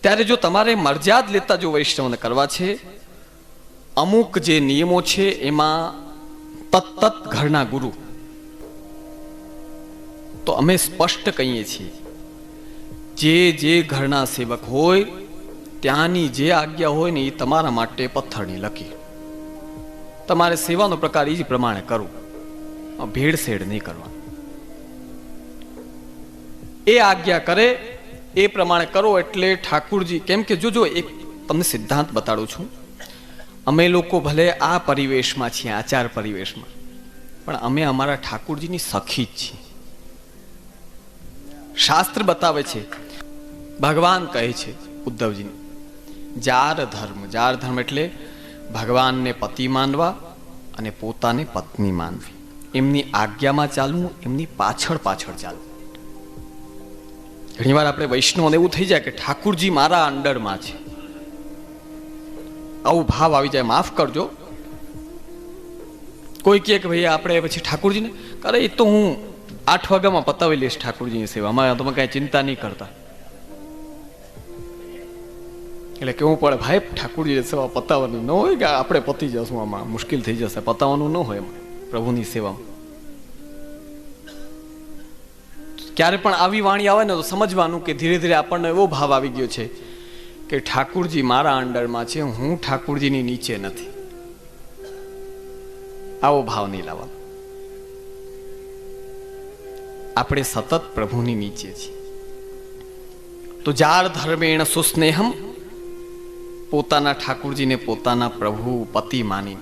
ત્યારે જો તમારે મરજાદ લેતા જો વૈષ્ણવને કરવા છે, અમુક જે નિયમો છે એમાં તત્તત ઘરના ગુરુ. તો અમે સ્પષ્ટ કહીએ છીએ, જે જે ઘરના સેવક હોય, ત્યાંની જે આજ્ઞા હોય ને એ તમારા માટે પથ્થરની લકી. તમારે સેવાનો પ્રકાર એ જ પ્રમાણે કરવું. ભેળસેળ નહીં કરવા એ આજ્ઞા કરે એ પ્રમાણે કરો એટલે ઠાકુરજી, કેમ કે જો જો એક તમને સિદ્ધાંત બતાડું છું. અમે લોકો ભલે આ પરિવેશમાં છીએ, આચાર પરિવેશમાં, પણ અમે અમારા ઠાકુરજીની સખી જ છીએ. શાસ્ત્ર બતાવે છે, ભગવાન કહે છે ઉદ્ધવજીને, જાર ધર્મ જાર ધર્મ એટલે ભગવાનને પતિ માનવા અને પોતાને પત્ની માનવી. એમની આજ્ઞામાં ચાલવું, એમની પાછળ પાછળ ચાલવું. ઘણીવાર આપણે વૈષ્ણવને એવું થઈ જાય કે ઠાકુરજી મારા અંડરમાં છે. આવું ભાવ આવી જાય, માફ કરજો. કોઈ કહે કે ભાઈ આપણે પછી ઠાકુરજીને? અરે એ તો હું આઠ વાગ્યામાં પતાવી લઈશ ઠાકુરજીની સેવા. અમારે તમે કાંઈ ચિંતા નહીં કરતા. એટલે કેવું પડે ભાઈ, ઠાકુરજીની સેવા પતાવવાની ન હોય કે આપણે પતી જશું આમાં. મુશ્કેલ થઈ જશે. પતાવવાનું ન હોય એમાં. પ્રભુની સેવામાં. ક્યારે પણ આવી વાણી આવે ને તો સમજવાનું કે ધીરે ધીરે આપણને એવો ભાવ આવી ગયો છે કે ઠાકુરજી મારા અંડરમાં છે, હું ઠાકુરજીની નીચે નથી. આવો ભાવ નહીં લાવવાનો. આપણે સતત પ્રભુની નીચે છીએ. તો જાર ધર્મેણ સુસ્નેહમ પોતાના ઠાકુરજીને પોતાના પ્રભુ પતિ માની.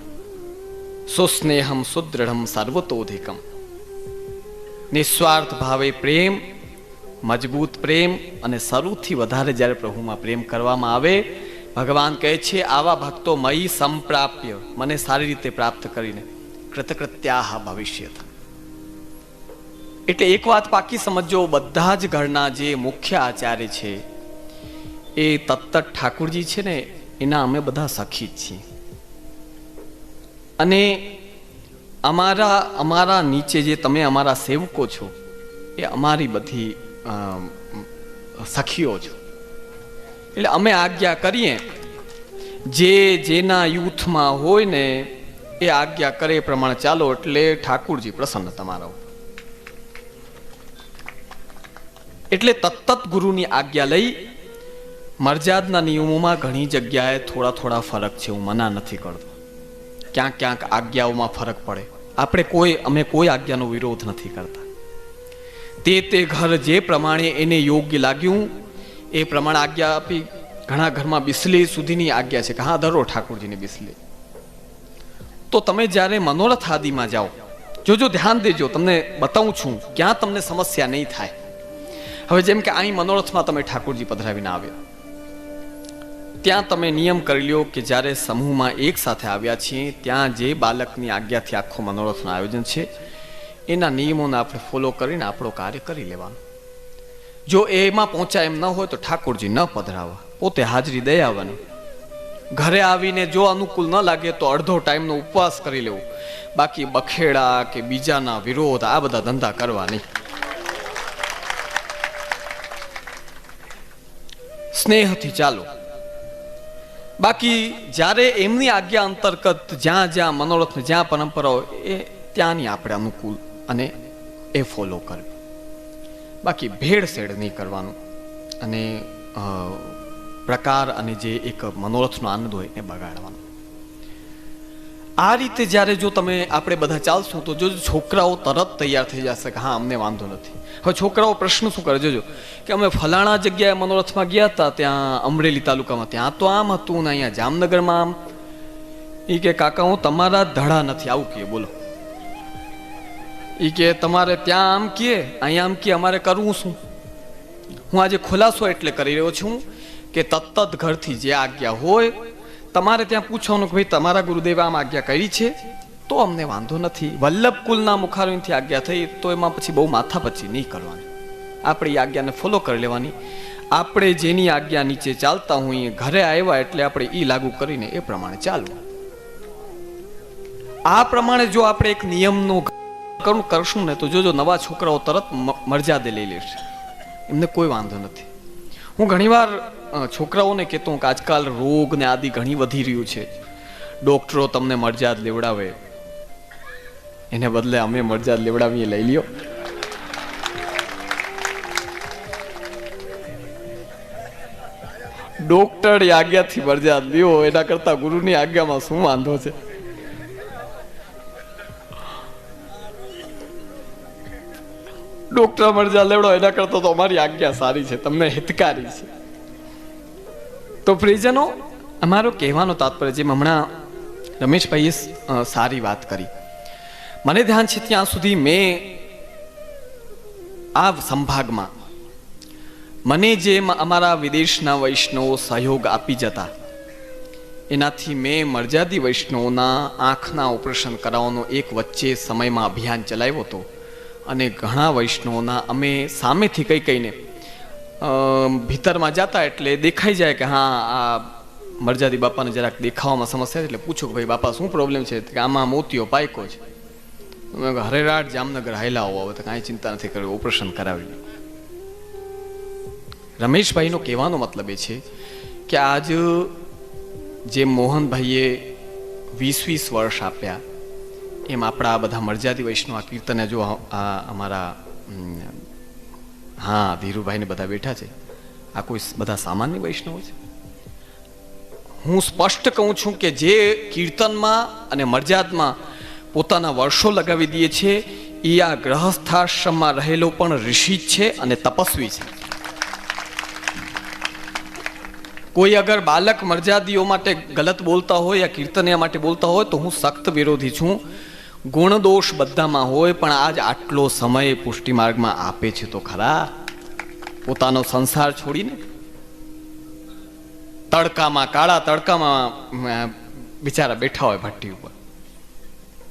સુસ્નેહમ સુદ્રઢમ સર્વતોધિકમ. નિસ્વાર્થ ભાવે પ્રેમ, મજબૂત પ્રેમ અને સૌથી વધારે જ્યારે પ્રભુમાં પ્રેમ કરવામાં આવે, ભગવાન કહે છે, આવા ભક્તો મયી સંપ્રાપ્ય, મને સારી રીતે પ્રાપ્ત કરીને કૃતકૃત્યાહ ભવિષ્ય એટલે એક વાત પાકી સમજો બધા જ ઘરના જે મુખ્ય આચાર્ય છે, એ તત્તર ઠાકુરજી છે ને, એના અમે બધા સખી જ છીએ. અને અમારા અમારા નીચે જે તમે અમારા સેવકો છો, એ અમારી બધી સખીઓ છો એટલે અમે આજ્ઞા કરીએ, જે જેના યુથમાં હોય ને, એ આજ્ઞા કરે પ્રમાણે ચાલો એટલે ઠાકુરજી પ્રસન્ન તમારા ઉપર. એટલે તત્તત ગુરુની આજ્ઞા લઈ, મરજાદના નિયમોમાં ઘણી જગ્યાએ થોડા થોડા ફરક છે હું મના નથી કરતો ક્યાંક ક્યાંક આજ્ઞાઓમાં ફરક પડે. આપણે કોઈ, અમે કોઈ આજ્ઞાનો વિરોધ નથી કરતા. તે તે ઘર જે પ્રમાણે એને યોગ્ય લાગ્યું, એ પ્રમાણે આજ્ઞા આપી ઘણા ઘરમાં બિસલી સુધીની આજ્ઞા છે કે હા ધરો ઠાકોરજીની બિસલી. તો તમે જ્યારે મનોરથ આદિમાં જાઓ, જોજો ધ્યાન દેજો, તમને બતાવું છું, ક્યાં તમને સમસ્યા નહીં થાય. હવે જેમ કે અહીં મનોરથમાં તમે ઠાકોરજી પધરાવીને આવ્યા. ત્યાં તમે નિયમ કરી લ્યો કે જ્યારે સમૂહમાં એક સાથે આવ્યા છીએ, ત્યાં જે બાળકની આજ્ઞાથી આખો મનોરથનું આયોજન છે, એના નિયમોને આપણે ફોલો કરીને આપણો કાર્ય કરી લેવાનું. જો એમાં પહોંચાય એમ ન હોય તો ઠાકોરજી ન પધરાવવા પોતે હાજરી દઈ આવવાની. ઘરે આવીને જો અનુકૂળ ન લાગે તો અડધો ટાઈમનો ઉપવાસ કરી લેવો. બાકી બખેડા કે બીજાના વિરોધ આ બધા ધંધા કરવા નહીં સ્નેહથી ચાલો. બાકી જ્યારે એમની આજ્ઞા અંતર્ગત જ્યાં જ્યાં મનોરથ જ્યાં પરંપરાઓ એ ત્યાંની આપણે અનુકૂળ અને એ ફોલો કરવી. બાકી ભેળસેળ નહીં કરવાનું. અને પ્રકાર અને જે એક મનોરથનો આનંદ હોય એ બગાડવાનો. આ રીતે જ્યારે જો તમે આપણે બધા ચાલશું તો જો છોકરાઓ તરત તૈયાર થઈ જશે કે હા, અમને વાંધો નથી. હવે છોકરાઓ પ્રશ્ન શું કરે? જોજો કે અમે ફલાણા જગ્યાએ મનોરથમાં ગયા હતા, ત્યાં અમરેલી તાલુકામાં. ત્યાં તો આમ હતું ને અહીંયા જામનગરમાં આમ. એ કે, કાકા, હું તમારા ધડા નથી. આવું કહે બોલો. એ કે, તમારે ત્યાં આમ કહે અહીંયા આમ કહે અમારે કરવું શું? હું આજે ખુલાસો એટલે કરી રહ્યો છું કે તત્ત ઘરથી જે આજ્ઞા હોય તમારે ત્યાં પૂછવાનું કે ભાઈ, તમારા ગુરુદેવે આમ આજ્ઞા કરી છે? તો અમને વાંધો નથી. વલ્લભ કુલના મુખારવીથી આજ્ઞા થઈ, તો એમાં પછી બહુ માથા પછી નહીં કરવાની. આપણે આજ્ઞાને ફોલો કરી લેવાની. આપણે જેની આજ્ઞા નીચે ચાલતા હોઈએ, ઘરે આવ્યા એટલે આપણે એ લાગુ કરીને એ પ્રમાણે ચાલવું. આ પ્રમાણે જો આપણે એક નિયમનું કરું, કરશું ને તો જોજો નવા છોકરાઓ તરત મરજાદે લઈ લેશે. એમને કોઈ વાંધો નથી. હું ઘણીવાર છોકરાઓને કહેતો કે આજકાલ રોગ ને આદિ ઘણી વધી રહ્યું છે. ડોક્ટરો તમને મરજાદ લેવડાવે. એને બદલે અમે મરજાદ લેવડાવીએ, લઈ લ્યો. ડોક્ટરની આજ્ઞાથી મરજાદ લ્યો, એના કરતા ગુરુની આજ્ઞામાં શું વાંધો છે? ડોક્ટર મરજા લેવડો એના કરતા તો અમારી આજ્ઞા સારી છે, તમને હિતકારી છે. તો પ્રિયજનો અમારો કહેવાનો તાત્પર્ય જેમ હમણાં રમેશભાઈએ સારી વાત કરી. મને ધ્યાન છે ત્યાં સુધી મેં આ સંભાગમાં મને જે અમારા વિદેશના વૈષ્ણવો સહયોગ આપી જતા એનાથી મેં મર્યાદી વૈષ્ણવોના આંખના ઓપરેશન કરાવવાનો એક વચ્ચે સમયમાં અભિયાન ચલાવ્યો હતો અને ઘણા વૈષ્ણવોના અમે સામેથી કઈ કઈને અ, ભીતરમાં જતા એટલે દેખાઈ જાય કે હા, આ મરજાદી બાપાને જરાક દેખાવામાં સમસ્યા છે એટલે પૂછો કે ભાઈ, બાપા, શું પ્રોબ્લેમ છે? કે આમાં મોતિયો પાયકો છે. મેં હરેરાટ જામનગર હાયલા હોવા હવે તો કાંઈ ચિંતા નથી કરવી, ઓપરેશન કરાવી રમેશભાઈનો કહેવાનો મતલબ એ છે કે આજ જે મોહનભાઈએ વીસ વીસ વર્ષ આપ્યા, એમ આપણા બધા મરજાદી વૈષ્ણવ આ કીર્તને જો આ અમારા હા, ધીરુભાઈને બધા બેઠા છે. આ કોઈ બધા સામાન્ય વૈષ્ણવ છે? હું સ્પષ્ટ કહું છું કે જે કીર્તનમાં અને મર્યાદમાં પોતાના વર્ષો લગાવી દે છે, એ આ ગ્રહસ્થાશ્રમમાં રહેલો પણ ઋષિ છે અને તપસ્વી છે. કોઈ અગર બાલક મર્યાદીઓ માટે ગલત બોલતા હોય યા કીર્તનિયા માટે બોલતા હોય તો હું સખ્ત વિરોધી છું. ગુણ દોષ બધામાં હોય, પણ આજ આટલો સમય પુષ્ટિ માર્ગમાં આપે છે તો ખરા? પોતાનો સંસાર છોડીને? તડકામાં, કાળા તડકામાં બિચારા બેઠા હોય ભટ્ટી ઉપર.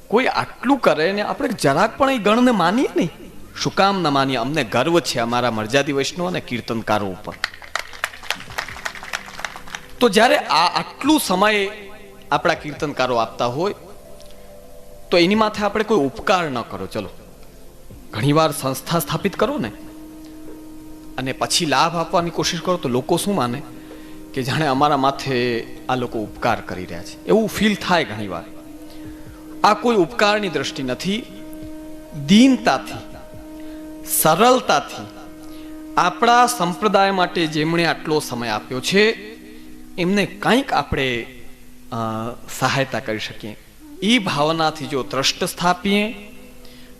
કોઈ આટલું કરે ને આપણે જરાક પણ એ ગણને માનીએ નહીં. શું કામ ન માનીએ? અમને ગર્વ છે અમારા મરજાદી વૈષ્ણવ અને કીર્તનકારો ઉપર. તો જ્યારે આ આટલું સમય આપણા કીર્તનકારો આપતા હોય તો એની માથે આપણે કોઈ ઉપકાર ન કરો. ચલો. ઘણીવાર સંસ્થા સ્થાપિત કરો ને. અને પછી લાભ આપવાની કોશિશ કરો તો લોકો શું માને? કે જાણે અમારા માથે આ લોકો ઉપકાર કરી રહ્યા છે. એવું ફીલ થાય ઘણીવાર. આ કોઈ ઉપકારની દ્રષ્ટિ નથી. દીનતાથી, સરળતાથી આપણા સંપ્રદાય માટે જેમણે આટલો સમય આપ્યો છે, એમને કંઈક આપણે સહાયતા કરી શકીએ. એ ભાવનાથી જો ત્રષ્ટ સ્થાપીએ,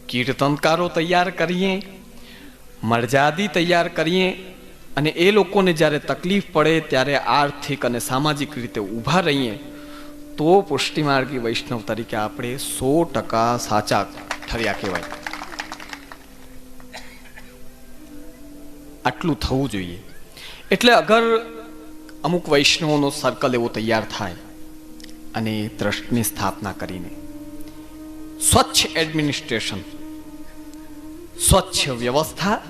કીર્તનકારો તૈયાર કરીએ, મરજાદી તૈયાર કરીએ, અને એ લોકોને જ્યારે તકલીફ પડે, ત્યારે આર્થિક અને સામાજિક રીતે ઊભા રહીએ, તો પુષ્ટિમાર્ગી વૈષ્ણવ તરીકે આપણે સો ટકા સાચા ઠર્યા કહેવાય. આટલું થવું જોઈએ. એટલે અગર અમુક વૈષ્ણવોનો સર્કલ એવો તૈયાર થાય અને ટ્રસ્ટની સ્થાપના કરીને. સ્વચ્છ એડમિનિસ્ટ્રેશન, સ્વચ્છ વ્યવસ્થા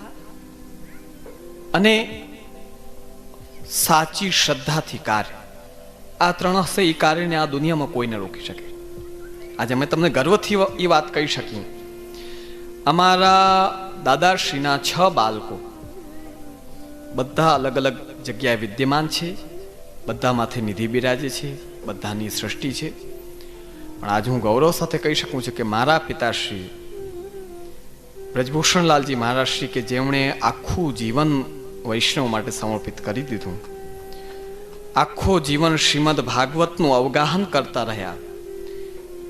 અને સાચી શ્રદ્ધાથી કાર્ય. આ ત્રણ હશે એ કાર્યને આ દુનિયામાં કોઈ ન રોકી શકે. આજે અમે તમને ગર્વથી એ વાત કહી શકીએ. અમારા દાદાશ્રીના છ બાળકો. બધા અલગ અલગ જગ્યાએ વિદ્યમાન છે. બધામાંથી નિધિ બિરાજે છે. બધાની સૃષ્ટિ છે. પણ આજે હું ગૌરવ સાથે કહી શકું છું કે મારા પિતાશ્રી બ્રજભૂષણલાલજી મહારાજશ્રી કે જેમણે આખું જીવન વૈષ્ણવ માટે સમર્પિત કરી દીધું. આખો જીવન શ્રીમદ ભાગવતનું અવગાહન કરતા રહ્યા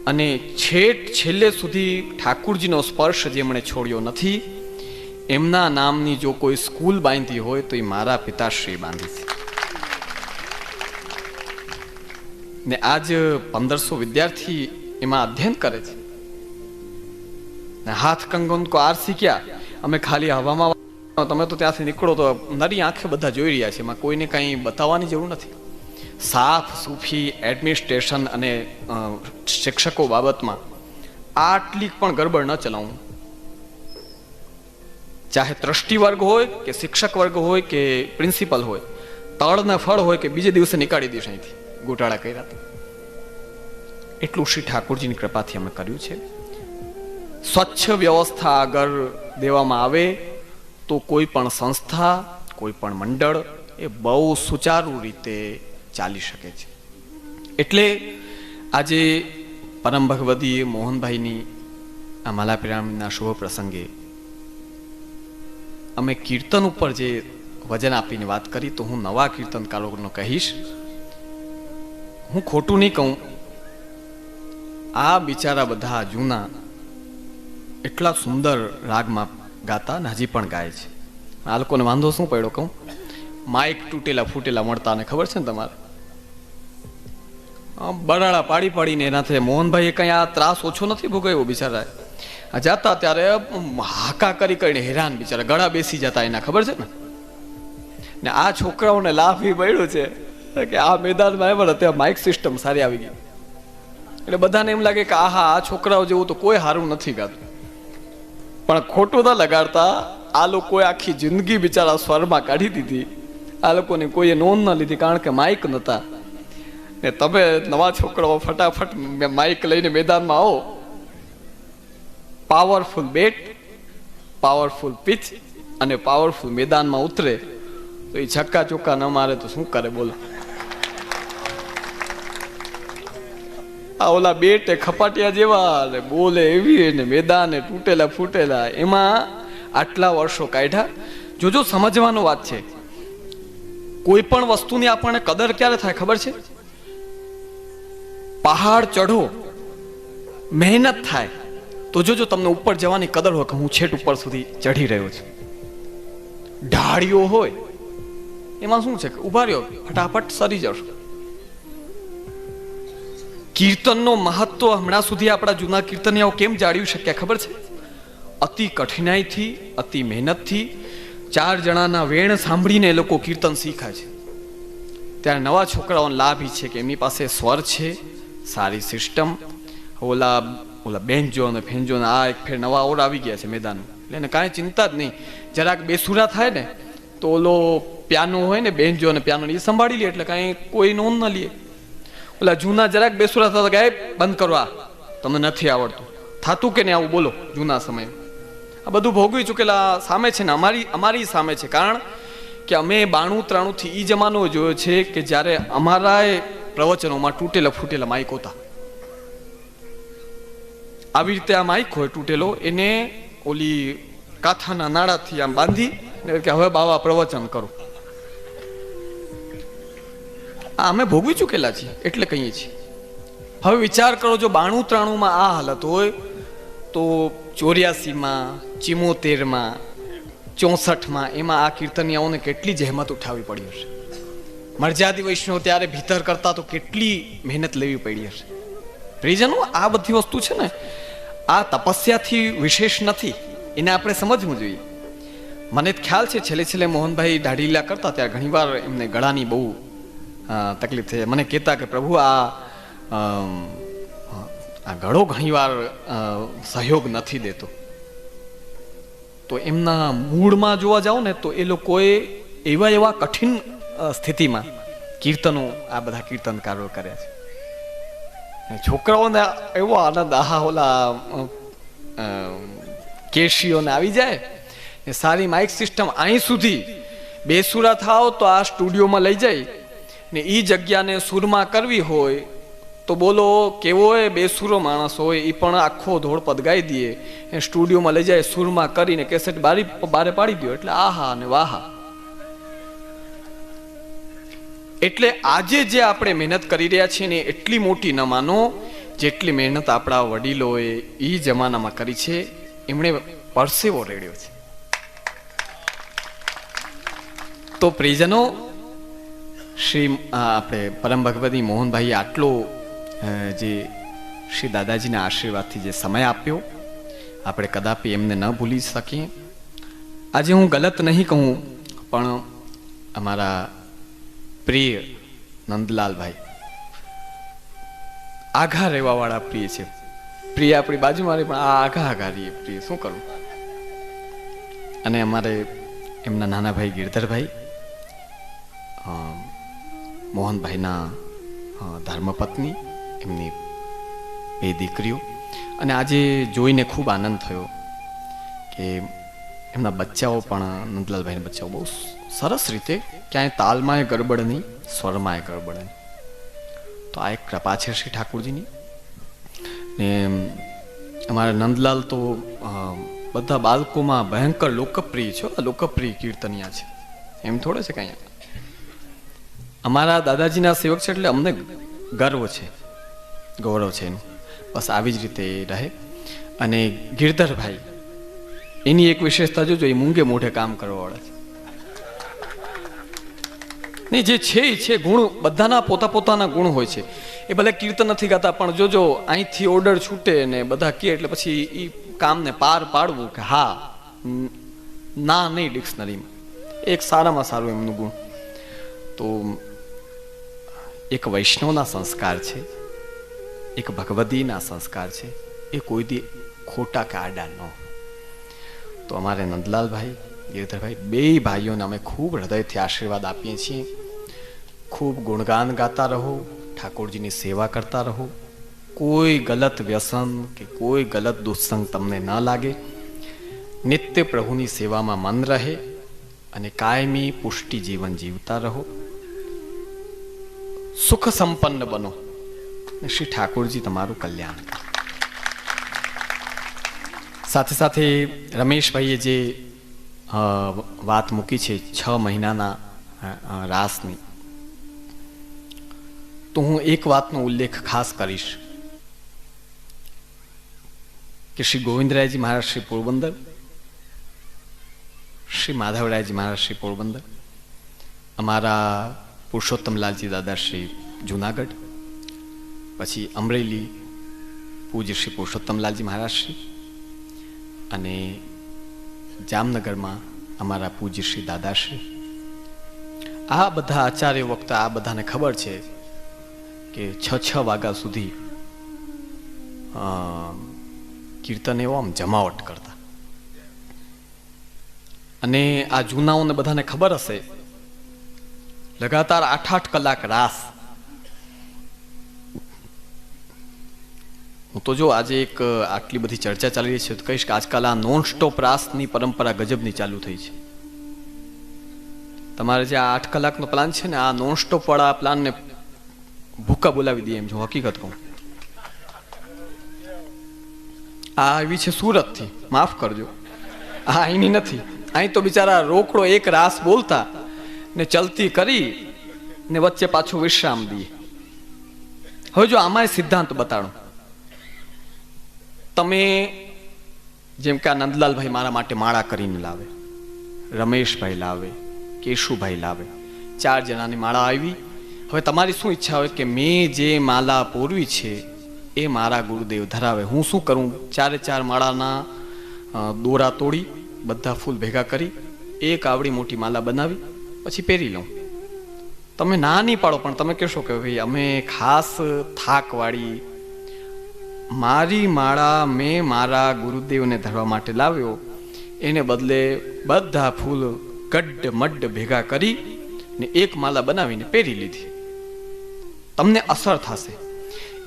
અને છેટ છેલ્લે સુધી ઠાકુરજીનો સ્પર્શ જેમણે છોડ્યો નથી, એમના નામની જો કોઈ સ્કૂલ બાંધી હોય તો એ મારા પિતાશ્રી બાંધી છે. ને આજ પંદરસો વિદ્યાર્થી એમાં અધ્યયન કરે છે. ને હાથ કંગન કો આર શીખ્યા અમે ખાલી હવામાં તમે તો ત્યાંથી નીકળો તો નરી આંખે બધા જોઈ રહ્યા છે. એમાં કોઈને કંઈ બતાવવાની જરૂર નથી. સાફ સૂફી એડમિનિસ્ટ્રેશન અને શિક્ષકો બાબતમાં આટલી પણ ગડબડ ન ચલાવું. ચાહે દ્રષ્ટિ વર્ગ હોય કે શિક્ષક વર્ગ હોય કે પ્રિન્સિપલ હોય તળ ને ફળ હોય કે બીજે દિવસે નીકાળી દઈશ અહીંથી. ગોટાળા કર્યા. એટલું શ્રી ઠાકોરજીની કૃપાથી અમે કર્યું છે. સ્વચ્છ વ્યવસ્થા આગળ દેવામાં આવે તો કોઈ પણ સંસ્થા, કોઈ પણ મંડળ એ બહુ સુચારુ રીતે ચાલી શકે છે. એટલે આજે પરમ ભગવદીએ મોહનભાઈની આ માલાપિરામના શુભ પ્રસંગે અમે કીર્તન ઉપર જે વજન આપીને વાત કરી, તો હું નવા કીર્તનકારોનો કહીશ. હું ખોટું નહીં કહું. આ બિચારા બધા જૂના, એટલા સુંદર રાગમાં ગાતા ને હજી પણ ગાય છે. આ લોકોને વાંધો શું પડ્યો કહું? માઇક તૂટેલા ફૂટેલા મળતા ને ખબર છે ને તમારે? બરાડા પાડી પાડીને એનાથી મોહનભાઈએ કંઈ આ ત્રાસ ઓછો નથી ભોગવ્યો બિચારાએ? જાતા ત્યારે હાકા કરી કરીને હેરાન બિચારા, ગળા બેસી જતા એના, ખબર છે ને? ને આ છોકરાઓને લાભ એ મળ્યું છે. કે આ મેદાનમાં એમ ત્યાં માઇક સિસ્ટમ સારી આવી ગઈ. એટલે બધાને એમ લાગે કે આહા, આ છોકરાઓ જેવું તો કોઈ સારું નથી ગાતું. પણ ખોટું ન લગાડતા આ લોકોએ આખી જિંદગી બિચારા સ્વરમાં કાઢી દીધી. આ લોકોની કોઈએ નોંધ ન લીધી કારણ કે માઇક નહોતા ને તમે નવા છોકરાઓ ફટાફટ માઇક લઈને મેદાનમાં આવો. પાવરફુલ બેટ પાવરફુલ પિચ અને પાવરફુલ મેદાનમાં ઉતરે. તો એ છક્કા ચોક્કા ન મારે તો શું કરે બોલો. આ ઓલા બેટ ખપાટિયા જેવા ને બોલે એવી ને મેદાને તૂટેલા ફૂટેલા. એમાં આટલા વર્ષો કાઢ્યા. જોજો, સમજવાનો વાત છે. કોઈ પણ વસ્તુની આપણને કદર ક્યારે થાય ખબર છે? પહાડ ચઢો, મહેનત થાય. તો જોજો, તમને ઉપર જવાની કદર હોય કે હું છેટ ઉપર સુધી ચઢી રહ્યો છું. ઢાળીઓ હોય. એમાં શું છે કે ઊભા રહ્યો, ફટાફટ સરી જશો. કીર્તનનો મહત્વ હમણાં સુધી આપણા જૂના કીર્તનિયાઓ કેમ જાળવી શક્યા ખબર છે? અતિ કઠિનાઈથી, અતિ મહેનતથી ચાર જણાના વેણ સાંભળીને એ લોકો કીર્તન શીખાય છે. ત્યારે નવા છોકરાઓને લાભ એ છે કે એમની પાસે સ્વર છે, સારી સિસ્ટમ. ઓલા ઓલા બેન્જો અને ફેન્જો અને આ એક ફેર નવા ઓર આવી ગયા છે મેદાન એટલે એને કાંઈ ચિંતા જ નહીં. જરાક બેસુરા થાય ને, તો ઓલો પ્યાનો હોય ને બેન્જો અને પ્યાનો એ સંભાળી લે, એટલે કાંઈ કોઈ નોંધ ન લે. ઓલા જૂના જરાક બેસુરા થતા ગાયબ બંધ કરવા તમને નથી આવડતું. થાતું કે નહીં આવું? બોલો, જૂના સમય આ બધું ભોગવી ચૂકેલા સામે છે ને, અમારી અમારી સામે છે. કારણ કે અમે બાણું ત્રાણુંથી એ જમાનો જોયો છે કે જ્યારે અમારા પ્રવચનોમાં તૂટેલા ફૂટેલા માઇક હતા. આવી રીતે આ માઇક હોય, તૂટેલો, એને ઓલી કાથાના નાળાથી આમ બાંધી કે, હવે બાવા, પ્રવચન કરો. આ અમે ભોગવી ચૂકેલા છીએ, એટલે કહીએ છીએ. હવે વિચાર કરો, જો બાણું ત્રાણુંમાં આ હાલત હોય, તો ચોર્યાસીમાં, ચિમોતેરમાં, ચોસઠમાં એમાં આ કીર્તનિયાઓને કેટલી જહેમત ઉઠાવવી પડી હશે? મરજાદી વૈષ્ણવ ત્યારે ભીતર કરતા તો કેટલી મહેનત લેવી પડી હશે? પ્રિયજનો, આ બધી વસ્તુ છે ને, આ તપસ્યાથી વિશેષ નથી. એને આપણે સમજવું જોઈએ. મને ખ્યાલ છે, છેલ્લે છેલ્લે મોહનભાઈ દાઢીલા કરતા ત્યારે ઘણીવાર એમને ગળાની બહુ તકલીફ થઈ મને કહેતા કે પ્રભુ, આ આ ગળો ઘણીવાર સહયોગ નથી દેતો. તો એમના મૂળમાં જોવા જાઓ ને, તો એ લોકોએ એવા એવા કઠિન સ્થિતિમાં કીર્તનો, આ બધા કીર્તનકારો કર્યા છે. છોકરાઓને એવો આનંદ, આહા, ઓલા કેશીઓને આવી જાય એ સારી માઇક સિસ્ટમ અહીં સુધી બેસુરા થાવ તો આ સ્ટુડિયોમાં લઈ જાય. ને એ જગ્યાને સુરમાં કરવી હોય, તો બોલો કેવો હોય બેસુરો માણસ હોય એ પણ આખો ધોળપદ ગાઈ દે. એ સ્ટુડિયોમાં લઈ જાય, સુરમાં કરીને કેસેટ બારી બારે પાડી દો, એટલે આહા અને વાહા. એટલે આજે જે આપણે મહેનત કરી રહ્યા છીએ ને એટલી મોટી ન માનો જેટલી મહેનત આપણા વડીલોએ એ જમાનામાં કરી છે, એમણે પરસેવો રેડ્યો છે. તો પ્રિયજનો શ્રી આપણે પરમ ભગવતી મોહનભાઈએ આટલો જે શ્રી દાદાજીના આશીર્વાદથી જે સમય આપ્યો, આપણે કદાપી એમને ન ભૂલી શકીએ. આજે હું ગલત નહીં કહું, પણ અમારા પ્રિય નંદલાલભાઈ, આઘા રહેવાવાળા પ્રિય છે. પ્રિય આપણી બાજુમાં પણ આ આઘા આઘા રહીએ પ્રિય, શું કરું? અને અમારે એમના નાના ભાઈ ગિરધરભાઈ મોહનભાઈના ધર્મપત્ની, એમની બે દીકરીઓ. અને આજે જોઈને ખૂબ આનંદ થયો કે એમના બચ્ચાઓ પણ, નંદલાલભાઈના બચ્ચાઓ બહુ સરસ રીતે ક્યાંય તાલમાંય ગરબડ નહીં સ્વરમાંય ગરબડ નહીં. તો આ એક કૃપા છે શ્રી ઠાકોરજીની. ને અમારા નંદલાલ તો બધા બાળકોમાં ભયંકર લોકપ્રિય છે લોકપ્રિય કીર્તનિયા છે. એમ થોડે છે કાંઈ અમારા દાદાજીના સેવક છે એટલે અમને ગર્વ છે, ગૌરવ છે એનું. બસ આવી જ રીતે રહે. અને ગિરધરભાઈ, એની એક વિશેષતા જોજો, એ મૂંગે મોઢે કામ કરવાવાળા છે. નહીં જે છે એ છે ગુણ, બધાના પોતા પોતાના ગુણ હોય છે. એ ભલે કીર્તન નથી ગાતા, પણ જોજો, અહીંથી ઓર્ડર છૂટે ને બધા કહે, એટલે પછી એ કામને પાર પાડવું કે હા ના નહીં ડિક્શનરીમાં. એક સારામાં સારું એમનું ગુણ. તો એક વૈષ્ણવના સંસ્કાર છે, એક ભગવદીના સંસ્કાર છે, એ કોઈ દી ખોટા કે આડા ન. તો અમારે નંદલાલભાઈ, ગિરધરભાઈ, બે ભાઈઓને અમે ખૂબ હૃદયથી આશીર્વાદ આપીએ છીએ. ખૂબ ગુણગાન ગાતા રહો, ઠાકોરજીની સેવા કરતા રહો. કોઈ ગલત વ્યસન કે કોઈ ગલત દુસંગ તમને ન લાગે. નિત્ય પ્રભુની સેવામાં મન રહે અને કાયમી પુષ્ટિ જીવન જીવતા રહો. સુખ સંપન્ન બનો શ્રી ઠાકોરજી તમારું કલ્યાણ સાથે સાથે રમેશભાઈએ જે વાત મૂકી છે છ મહિનાના રાસની, તો હું એક વાતનો ઉલ્લેખ ખાસ કરીશ. કે શ્રી ગોવિંદરાયજી મહારાજ શ્રી પોરબંદર, શ્રી માધવરાયજી મહારાજ શ્રી પોરબંદર, અમારા પુરુષોત્તમલાલજી દાદા દાદાશ્રી જુનાગઢ, પછી અમરેલી પૂજ્ય શ્રી પુરુષોત્તમલાલજી મહારાજ શ્રી અને જામનગરમાં અમારા પૂજ્ય શ્રી દાદાશ્રી. આ બધા આચાર્ય વક્તા આ બધાને ખબર છે કે છ છ વાગ્યા સુધી કીર્તન એવો આમ જમાવટ કરતા. અને આ જૂનાઓને બધાને ખબર હશે લગાતાર આઠ આઠ કલાક રાસ હું તો જો આજે એક આટલી બધી ચર્ચા ચાલી રહી છે તો કહીશ કે આજકાલ આ નોન સ્ટોપ રાસની પરંપરા ગજબની ચાલુ થઈ છે. તમારે જે આ આઠ કલાકનો પ્લાન છે ને, આ નોન સ્ટોપ વાળા પ્લાનને ભૂકા બોલાવી દઈએ એમ જો હકીકત કહું. આ આવી છે સુરતથી. માફ કરજો. આ અહીંની નથી. અહીં તો બિચારા રોકડો એક રાસ બોલતા ને ચલતી કરી ને વચ્ચે પાછો વિશ્રામ દઈએ. હવે જો આમાંય સિદ્ધાંત બતાડો. તમે જેમ કે આ નંદલાલભાઈ મારા માટે માળા કરીને લાવે, રમેશભાઈ લાવે, કેશુભાઈ લાવે, ચાર જણાની માળા આવી. હવે તમારી શું ઈચ્છા હોય કે મેં જે માલા પૂરવી છે એ મારા ગુરુદેવ ધરાવે. હું શું કરું? ચારે ચાર માળાના દોરા તોડી, બધા ફૂલ ભેગા કરી, એક આવડી મોટી માલા બનાવી પછી પહેરી લઉં. તમે ના નહીં પાડો, પણ તમે કહેશો કે ભાઈ અમે ખાસ થાકવાળી મારી માળા મેં મારા ગુરુદેવને ધરવા માટે લાવ્યો. એને બદલે બધા ફૂલ ગડ્ડ મડ ભેગા કરી ને એક માલા બનાવીને પહેરી લીધી. તમને અસર થશે.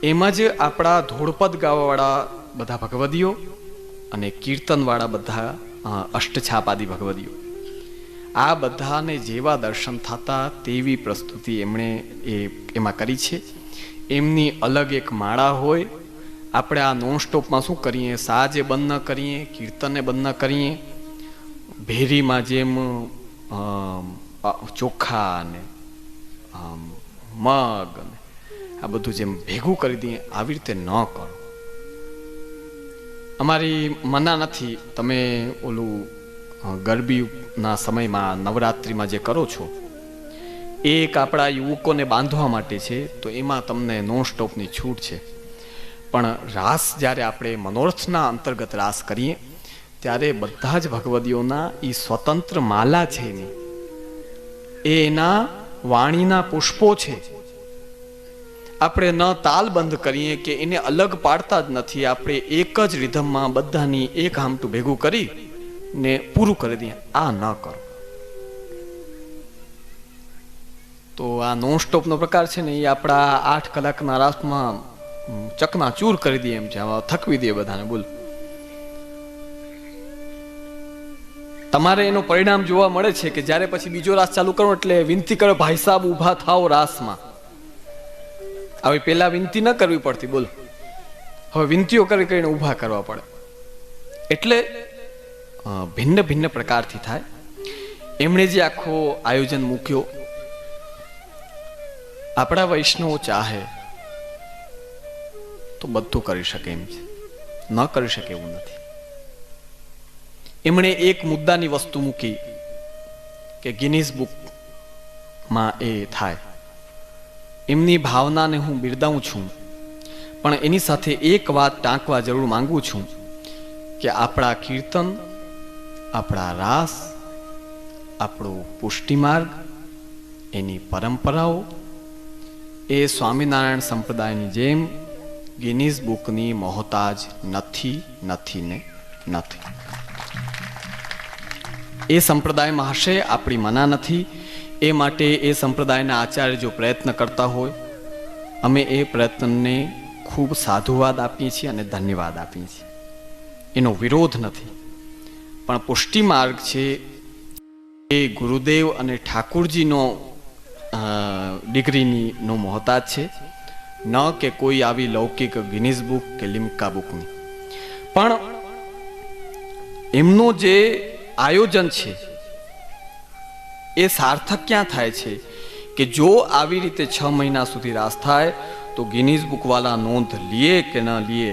એમાં જ આપણા ધોળપદ ગાવાવાળા બધા ભગવદીઓ અને કીર્તનવાળા બધા અષ્ટછાપ આદિ ભગવદીઓ. આ બધાને જેવા દર્શન થતા તેવી પ્રસ્તુતિ એમણે એ એમાં કરી છે. એમની અલગ એક માળા હોય. આપણે આ નોન સ્ટોપમાં શું કરીએ? સાજે બંધ ન કરીએ, કીર્તનને બંધ ન કરીએ. ભેરીમાં જેમ ચોખા ને મગ ને આ બધું જેમ ભેગું કરી દઈએ, આવી રીતે ન કરો. અમારી મના નથી. તમે ઓલું ગરબીના સમયમાં નવરાત્રિમાં જે કરો છો એ એક આપણા યુવકોને બાંધવા માટે છે, તો એમાં તમને નોન સ્ટોપની છૂટ છે. પણ રાસ જ્યારે આપણે મનોરથના અંતર્ગત રાસ કરીએ, ત્યારે બધા જ ભગવદીઓના એ સ્વતંત્ર માલા છે એની. એ એના વાણીના પુષ્પો છે. આપણે ન તાલ બંધ કરીએ કે એને અલગ પાડતા જ નથી, આપણે એક જ રિધમમાં બધાની એક આમટું ભેગું કરી ને પૂરું કરી દઈએ આ ન કરો. તો આ નોન સ્ટોપનો પ્રકાર છે ને, એ આપણા આઠ કલાકના રાસમાં ચકના ચૂર કરી દઈએ એમ છે. થકવી દઈએ બધાને, બોલ. તમારે એનું પરિણામ જોવા મળે છે કે જ્યારે પછી બીજો રાસ ચાલુ કરો એટલે વિનંતી કરો, ભાઈ સાહેબ, ઊભા થાવ રાસમાં. આવી પેલા વિનંતી ન કરવી પડતી, બોલો. હવે વિનંતીઓ કરી કરીને ઊભા કરવા પડે. એટલે ભિન્ન ભિન્ન પ્રકારથી થાય. એમણે જે આખો આયોજન મૂક્યો, આપણા વૈષ્ણવો ચાહે તો બધું કરી શકે એમ છે. ન કરી શકે એવું નથી. એમણે એક મુદ્દાની વસ્તુ મૂકી કે ગિનીઝ બુકમાં એ થાય. એમની ભાવનાને હું બિરદાવું છું, પણ એની સાથે એક વાત ટાંકવા જરૂર માંગુ છું કે આપણા કીર્તન આપણા રાસ, આપણો પુષ્ટિમાર્ગ, એની પરંપરાઓ, એ સ્વામિનારાયણ સંપ્રદાયની જેમ ગિનીઝ બુકની મોહતાજ નથી નથી ને નથી. એ સંપ્રદાયમાં હશે આપણી મના નથી, એ માટે એ સંપ્રદાયના આચાર્ય જો પ્રયત્ન કરતા હોય, અમે એ પ્રયત્નને ખૂબ સાધુવાદ આપીએ છીએ અને ધન્યવાદ આપીએ છીએ. એનો વિરોધ નથી. પણ પુષ્ટિ માર્ગ છે એ ગુરુદેવ અને ઠાકુરજીનો ડિગ્રીનીનો મોહતાજ છે. ન કે કોઈ આવી લૌકિક ગિનીઝ બુક કે લિમ્કા બુકની. પણ એમનું જે આયોજન છે, એ સાર્થક ક્યાં થાય છે કે જો આવી રીતે છ મહિના સુધી રાસ થાય, તો ગિનીઝ બુકવાલા નોંધ લીએ કે ન લીએ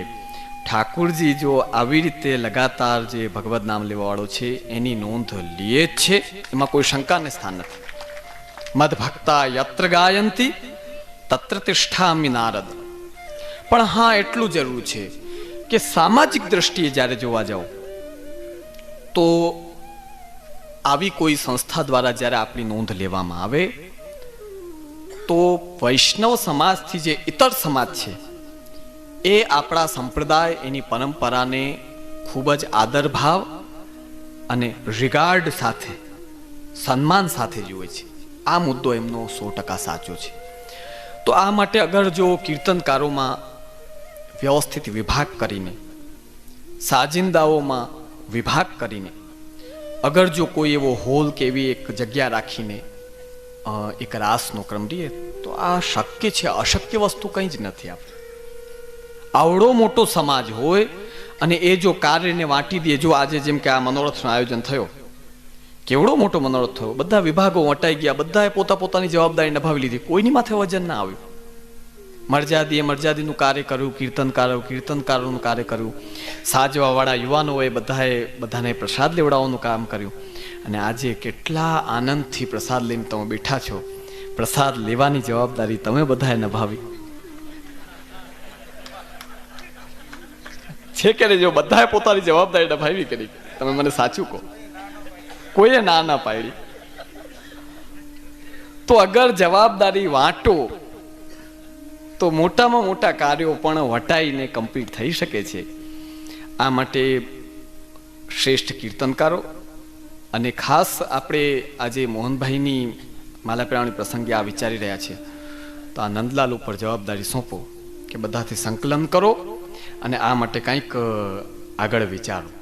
ઠાકુરજી જો આવી રીતે લગાતાર જે ભગવદ નામ લેવાવાળો છે, એની નોંધ લીએ જ છે, એમાં કોઈ શંકાને સ્થાન નથી. મદ ભક્તા યત્ર ગાયંતી, તત્ર તિષ્ઠા નારદ. પણ હા, એટલું જરૂર છે કે સામાજિક દ્રષ્ટિએ જ્યારે જોવા જાઓ, તો આવી કોઈ સંસ્થા દ્વારા જ્યારે આપણી નોંધ લેવામાં આવે, તો વૈષ્ણવ સમાજથી જે ઇતર સમાજ છે એ આપણા સંપ્રદાય, એની પરંપરાને ખૂબ જ આદરભાવ અને રિગાર્ડ સાથે, સન્માન સાથે જુએ છે. આ મુદ્દો એમનો સો ટકા સાચો છે. તો આ માટે અગર જો કીર્તનકારોમાં વ્યવસ્થિત વિભાગ કરીને, સાજિંદાઓમાં વિભાગ કરીને, અગર જો કોઈ એવો હોલ કે એવી એક જગ્યા રાખીને એક રાસનો ક્રમ રહીએ તો આ શક્ય છે, અશક્ય વસ્તુ કંઈ જ નથી આપણે આવડો મોટો સમાજ હોય અને એ જો કાર્યને વાંટી દે, જો આજે જેમ કે આ મનોરથનું આયોજન થયો, કેવડો મોટો મનોરથ થયો. બધા વિભાગો વટાઈ ગયા, બધાએ પોતા પોતાની જવાબદારી નભાવી લીધી. કોઈની માથે વજન ના આવ્યું. મરજાદીએ મરજાદીનું કાર્ય કર્યું, કીર્તનકારો કીર્તનકારોનું કાર્ય કર્યું. સાજવાવાળા યુવાનોએ બધાએ, બધાને પ્રસાદ લેવડાવવાનું કામ કર્યું. અને આજે કેટલા આનંદથી પ્રસાદ લઈને તમે બેઠા છો. પ્રસાદ લેવાની જવાબદારી તમે બધાએ નિભાવી. છે કે નહીં? જો બધાએ પોતાની જવાબદારી નિભાવી કરી. તમે મને સાચું કહો. કોઈએ ના ના પાડી? તો અગર જવાબદારી વાંટો, તો મોટામાં મોટા કાર્યો પણ વટાઈને કમ્પ્લીટ થઈ શકે છે. આ માટે શ્રેષ્ઠ કીર્તનકારો અને ખાસ આપણે આજે મોહનભાઈની માલાપ્રાણી પ્રસંગે આ વિચારી રહ્યા છીએ. તો આ નંદલાલ ઉપર જવાબદારી સોંપો કે બધાથી સંકલન કરો. અને આ માટે કંઈક આગળ વિચારો.